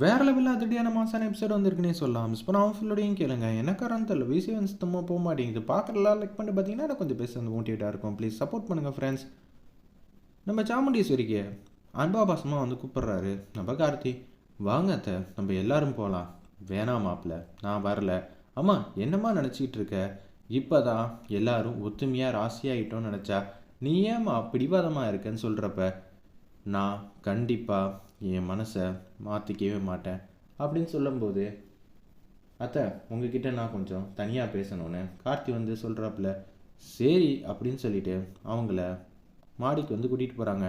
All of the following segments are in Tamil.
வேற லெவலில் அதிர்டியான மாசான எபிசோட் வந்திருக்குன்னே சொல்லலாம். மிஸ் பண்ண ஃபுல்லோடையும் கேளுங்க. எனக்காரன் தெரியல. விசி வந்து சுத்தமாக போக மாட்டேங்குது. பார்க்குறலாம் லைக் பண்ணி பார்த்தீங்கன்னா எனக்கு கொஞ்சம் பேச வந்து மோட்டிவேட்டாக இருக்கும். ப்ளீஸ் சப்போர்ட் பண்ணுங்கள் ஃப்ரெண்ட்ஸ் நம்ம சாமுண்டீஸ்வரிக்கு அன்பா பாசமாக வந்து கூப்பிட்றாரு. நம்ம கார்த்தி வாங்க அத்தை நம்ம எல்லாரும் போகலாம் வேணாம் மாப்பிள்ள நான் வரல. அம்மா என்னம்மா நினச்சிக்கிட்டு இருக்க? இப்போ தான் எல்லாரும் ஒத்துமையாக ராசியாகிட்டோன்னு நினச்சா நீ ஏம்மா பிடிவாதமாக இருக்கேன்னு சொல்கிறப்ப நான் கண்டிப்பாக என் மனசை மாற்றிக்கவே மாட்டேன் அப்படின்னு சொல்லும்போது அத்தை உங்ககிட்ட நான் கொஞ்சம் தனியாக பேசணும்னு கார்த்தி வந்து சொல்கிறாப்புல சரி அப்படின்னு சொல்லிட்டு அவங்கள மாடிக்கு வந்து கூட்டிகிட்டு போகிறாங்க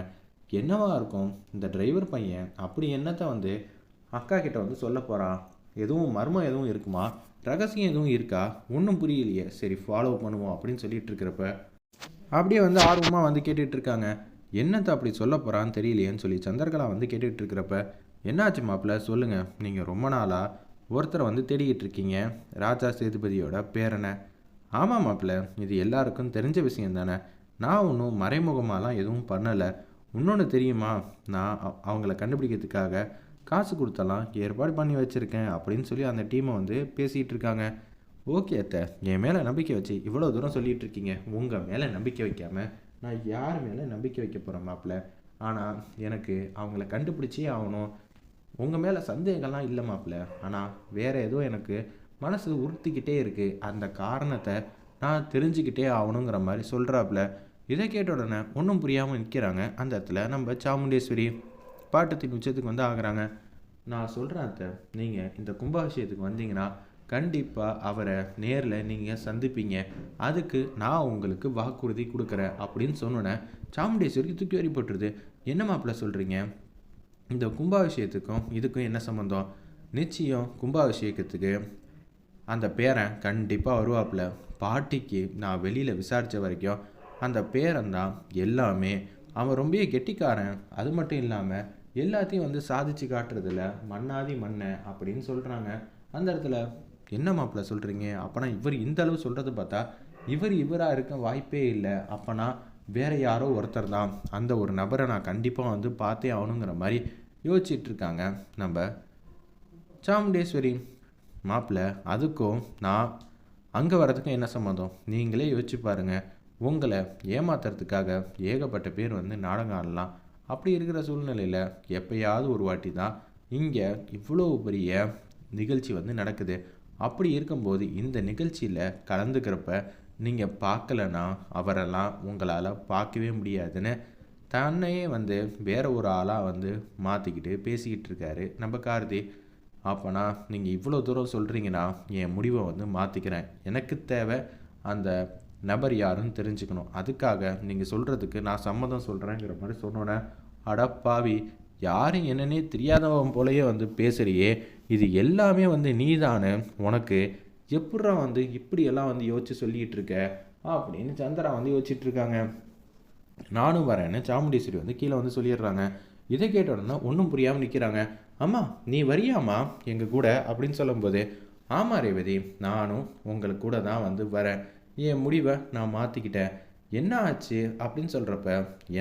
என்னவா இருக்கும்? இந்த டிரைவர் பையன் அப்படி என்னத்தை வந்து அக்கா கிட்ட வந்து சொல்ல போகிறான் எதுவும் மர்மம் எதுவும் இருக்குமா? ரகசியம் எதுவும் இருக்கா? ஒன்றும் புரியலையே. சரி ஃபாலோ பண்ணுவோம் அப்படின்னு சொல்லிட்டு இருக்கிறப்ப அப்படியே வந்து ஆர்வமாக வந்து கேட்டுட்ருக்காங்க என்னத்தை அப்படி சொல்ல போகிறான்னு தெரியலையேன்னு சொல்லி சந்திரகலா வந்து கேட்டுக்கிட்டு இருக்கிறப்ப என்னாச்சு மாப்பிள்ள? சொல்லுங்கள் நீங்கள் ரொம்ப நாளாக ஒருத்தரை வந்து தேடிக்கிட்டு இருக்கீங்க. ராஜா சேதுபதியோட பேரனை. ஆமாம் மாப்பிள்ள. இது எல்லாருக்கும் தெரிஞ்ச விஷயம் தானே. நான் ஒன்றும் மறைமுகமாலாம் எதுவும் பண்ணலை. இன்னொன்று தெரியுமா? நான் அவங்கள கண்டுபிடிக்கிறதுக்காக காசு கொடுத்தலாம் ஏற்பாடு பண்ணி வச்சுருக்கேன். அப்படின்னு சொல்லி அந்த டீமை வந்து பேசிகிட்டு இருக்காங்க. ஓகே அத்தை. என் மேலே நம்பிக்கை வச்சு இவ்வளோ தூரம் சொல்லிகிட்டு இருக்கீங்க. உங்கள் மேலே நம்பிக்கை வைக்காமல் நான் யார் மேலே நம்பிக்கை வைக்க போகிறேன் மாப்பிள்ள? ஆனால் எனக்கு அவங்கள கண்டுபிடிச்சே ஆகணும். உங்கள் மேலே சந்தேகம்லாம் இல்லை மாப்பிள்ள. ஆனால் வேறு ஏதோ எனக்கு மனசு உறுத்திக்கிட்டே இருக்குது அந்த காரணத்தை நான் தெரிஞ்சுக்கிட்டே ஆகணுங்கிற மாதிரி சொல்கிறாப்புல இதை கேட்ட உடனே ஒன்றும் புரியாமல் நிற்கிறாங்க அந்த இடத்துல நம்ம சாமுண்டேஸ்வரி பாட்டத்தின் உச்சத்துக்கு வந்து ஆகிறாங்க. நான் சொல்கிறேன் அத்தை நீங்கள் இந்த கும்பாபிஷேகத்துக்கு வந்தீங்கன்னா கண்டிப்பாக அவரை நேரில் நீங்கள் சந்திப்பீங்க. அதுக்கு நான் உங்களுக்கு வாக்குறுதி கொடுக்குறேன் அப்படின்னு சொன்னோன்னே சாமுண்டேஸ்வரிக்கு தூக்கி வரி போட்டுருது என்ன மாப்பிள்ள சொல்கிறீங்க இந்த கும்பாபிஷேகத்துக்கும் இதுக்கும் என்ன சம்மந்தம் நிச்சயம் கும்பாபிஷேகத்துக்கு அந்த பேரன் கண்டிப்பாக வருவாப்புல. பாட்டிக்கு நான் வெளியில் விசாரித்த வரைக்கும் அந்த பேரன் தான் எல்லாமே. அவன் ரொம்பவே கெட்டிக்காரன். அது மட்டும் இல்லாமல் எல்லாத்தையும் வந்து சாதிச்சு காட்டுறதுல மண்ணாதி மண்ணை அப்படின்னு சொல்கிறாங்க அந்த இடத்துல என்ன மாப்பிள்ள சொல்கிறீங்க அப்போனா இவர் இந்த அளவு சொல்கிறது பார்த்தா இவர் இவராக இருக்க வாய்ப்பே இல்லை. அப்போனா வேற யாரோ ஒருத்தர் தான். அந்த ஒரு நபரை நான் கண்டிப்பாக வந்து பார்த்தே ஆகணுங்கிற மாதிரி யோசிச்சிட்டு இருக்காங்க. நம்ம சாமுண்டேஸ்வரி மாப்பிள்ள அதுக்கும் நான் அங்கே வரதுக்கும் என்ன சம்மந்தம்? நீங்களே யோசிச்சு பாருங்க. உங்களை ஏமாத்துறதுக்காக ஏகப்பட்ட பேர் வந்து நாடகம் ஆடலாம். அப்படி இருக்கிற சூழ்நிலையில் எப்பயாவது ஒரு வாட்டி தான் இங்கே இவ்வளோ பெரிய நிகழ்ச்சி வந்து நடக்குது. அப்படி இருக்கும்போது இந்த நிகழ்ச்சியில் கலந்துக்கிறப்ப நீங்கள் பார்க்கலன்னா அவரெல்லாம் உங்களால் பார்க்கவே முடியாதுன்னு தன்னையே வந்து வேற ஒரு ஆளாக வந்து மாற்றிக்கிட்டு பேசிக்கிட்டு இருக்காரு. நம்ம கார்த்தி அப்போனா நீங்கள் இவ்வளோ தூரம் சொல்கிறீங்கன்னா என் முடிவை வந்து மாற்றிக்கிறேன் எனக்கு தேவை அந்த நபர் யாருன்னு தெரிஞ்சுக்கணும். அதுக்காக நீங்கள் சொல்கிறதுக்கு நான் சம்மதம் சொல்கிறேங்கிற மாதிரி சொன்னோன்னே அடப்பாவி யாரும் என்னன்னே தெரியாதவன் போலயே வந்து பேசுறியே இது எல்லாமே வந்து நீதானு உனக்கு எப்பட்றா வந்து இப்படியெல்லாம் வந்து யோசிச்சு சொல்லிகிட்டு இருக்க அப்படின்னு சந்திரா வந்து யோசிச்சுட்டு இருக்காங்க நானும் வரேன்னு சாமுண்டீஸ்வரி வந்து கீழே வந்து சொல்லிடுறாங்க. இதை கேட்ட உடனே ஒன்றும் புரியாமல் நிற்கிறாங்க அம்மா நீ வரியாம்மா எங்கள் கூட? அப்படின்னு சொல்லும்போது ஆமாம் ரேவதி நானும் உங்களுக்கு கூட தான் வந்து வரேன். என் முடிவை நான் மாற்றிக்கிட்டேன் என்ன ஆச்சு அப்படின்னு சொல்கிறப்ப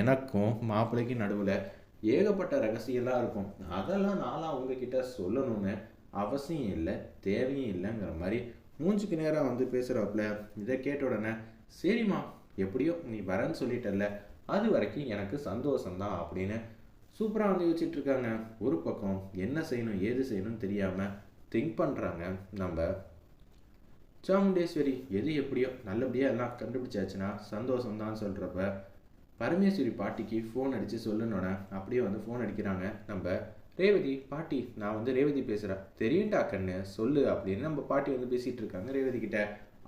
எனக்கும் மாப்பிள்ளைக்கும் நடுவில் ஏகப்பட்ட ரகசியம்லாம் இருக்கும். அதெல்லாம் நானும் அவங்கக்கிட்ட சொல்லணும்னு அவசியம் இல்லை தேவையும் இல்லைங்கிற மாதிரி மூஞ்சுக்கு நேராக வந்து பேசுகிறாப்புல இதை கேட்ட உடனே சரிம்மா எப்படியோ நீ வரேன்னு சொல்லிட்டல்ல அது வரைக்கும் எனக்கு சந்தோஷம்தான் அப்படின்னு சூப்பராக வந்து யோசிச்சுட்டு இருக்காங்க. ஒரு பக்கம் என்ன செய்யணும் ஏது செய்யணும்னு தெரியாமல் திங்க் பண்ணுறாங்க நம்ம சாமுண்டேஸ்வரி. எது எப்படியோ நல்லபடியாக எல்லாம் கண்டுபிடிச்சாச்சுன்னா சந்தோஷம்தான் சொல்கிறப்ப பரமேஸ்வரி பாட்டிக்கு ஃபோன் அடித்து சொல்லணுன்னே அப்படியே வந்து ஃபோன் அடிக்கிறாங்க. நம்ம ரேவதி பாட்டி நான் வந்து ரேவதி பேசுகிறேன் தெரியும்டா கண்ணு சொல்லு அப்படின்னு நம்ம பாட்டி வந்து பேசிகிட்டு இருக்காங்க ரேவதி கிட்ட.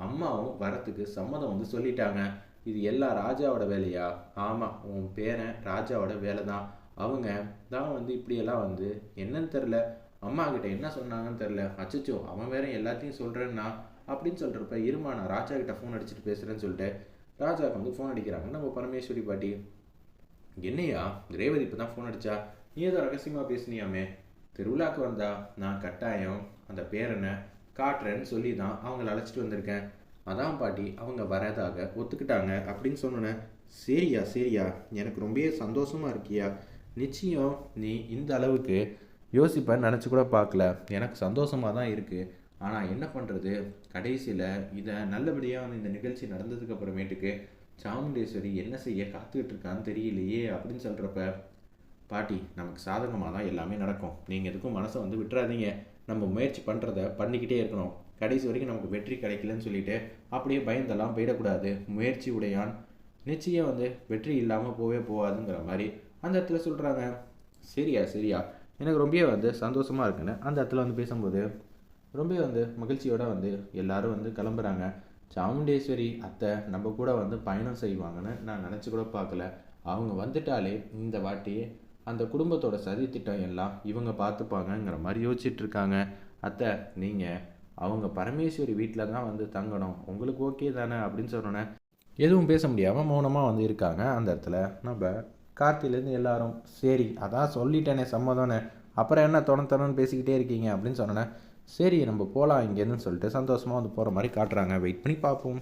அம்மாவும் வரத்துக்கு சம்மதம் வந்து சொல்லிட்டாங்க. இது எல்லா ராஜாவோட வேலையா? ஆமாம் உன் பேரன் ராஜாவோட வேலை தான் அவங்க தான் வந்து இப்படியெல்லாம் வந்து என்னன்னு தெரில அம்மா கிட்ட என்ன சொன்னாங்கன்னு தெரில அச்சச்சோ அவன் வேற எல்லாத்தையும் சொல்கிறேன்னா அப்படின்னு சொல்கிறப்ப இருமா நான் ராஜா கிட்ட ஃபோன் அடிச்சுட்டு பேசுகிறேன்னு சொல்லிட்டு ராஜாவுக்கு வந்து ஃபோன் அடிக்கிறாங்க. நம்ம பரமேஸ்வரி பாட்டி என்னையா ரேவதி இப்போ தான் ஃபோன் அடிச்சா? நீ ஏதோ ரகசியமாக பேசுனியாமே? திருவிழாக்கு வந்தா நான் கட்டாயம் அந்த பேரனை காட்டுறேன்னு சொல்லி தான் அவங்கள அழைச்சிட்டு வந்திருக்கேன். அதான் பாட்டி அவங்க வரதாக ஒத்துக்கிட்டாங்க அப்படின்னு சொன்னேன் சரியா சரியா எனக்கு ரொம்பவே சந்தோஷமாக இருக்கியா? நிச்சயம் நீ இந்த அளவுக்கு யோசிப்பேன் நினச்சி கூட பார்க்கல. எனக்கு சந்தோஷமாக தான் இருக்குது ஆனால் என்ன பண்ணுறது கடைசியில் இதை நல்லபடியாக வந்து இந்த நிகழ்ச்சி நடந்ததுக்கு அப்புறமேட்டுக்கு சாமுண்டேஸ்வரி என்ன செய்ய காத்துக்கிட்டு இருக்கான்னு தெரியலையே அப்படின்னு சொல்கிறப்ப பாட்டி நமக்கு சாதகமாக தான் எல்லாமே நடக்கும். நீங்கள் எதுக்கும் மனசை வந்து விட்டுறாதீங்க. நம்ம முயற்சி பண்ணுறத பண்ணிக்கிட்டே இருக்கணும். கடைசி வரைக்கும் நமக்கு வெற்றி கிடைக்கலன்னு சொல்லிட்டு அப்படியே பயந்தெல்லாம் போயிடக்கூடாது. முயற்சி உடையான். நிச்சயம் வந்து வெற்றி இல்லாமல் போவே போகாதுங்கிற மாதிரி அந்த இடத்துல சொல்கிறாங்க சரியா சரியா. எனக்கு ரொம்பவே வந்து சந்தோஷமாக இருக்குன்னு அந்த இடத்துல வந்து பேசும்போது ரொம்ப வந்து மகிழ்ச்சியோட வந்து எல்லாரும் வந்து கிளம்புறாங்க. சாமுண்டேஸ்வரி அத்தை நம்ம கூட வந்து பயணம் செய்வாங்கன்னு நான் நினச்சி கூட பார்க்கல. அவங்க வந்துட்டாலே இந்த வாட்டி அந்த குடும்பத்தோட சதி திட்டம் எல்லாம் இவங்க பார்த்துப்பாங்கங்கிற மாதிரி யோசிச்சுட்டு இருக்காங்க. அத்தை நீங்கள் அவங்க பரமேஸ்வரி வீட்டில் தான் வந்து தங்கணும். உங்களுக்கு ஓகே தானே அப்படின்னு சொன்னோன்னே எதுவும் பேச முடியாமல் மௌனமாக வந்து இருக்காங்க. அந்த இடத்துல நம்ம கார்த்திலேருந்து எல்லாரும் சரி அதான் சொல்லிட்டேனே சம்மதம்னு. அப்புறம் என்ன தொண பேசிக்கிட்டே இருக்கீங்க? அப்படின்னு சொன்னோன்னே சரி நம்ம போகலாம் இங்கேருந்து சொல்லிட்டு சந்தோஷமாக வந்து போகிற மாதிரி காட்டுறாங்க. வெயிட் பண்ணி பார்ப்போம்.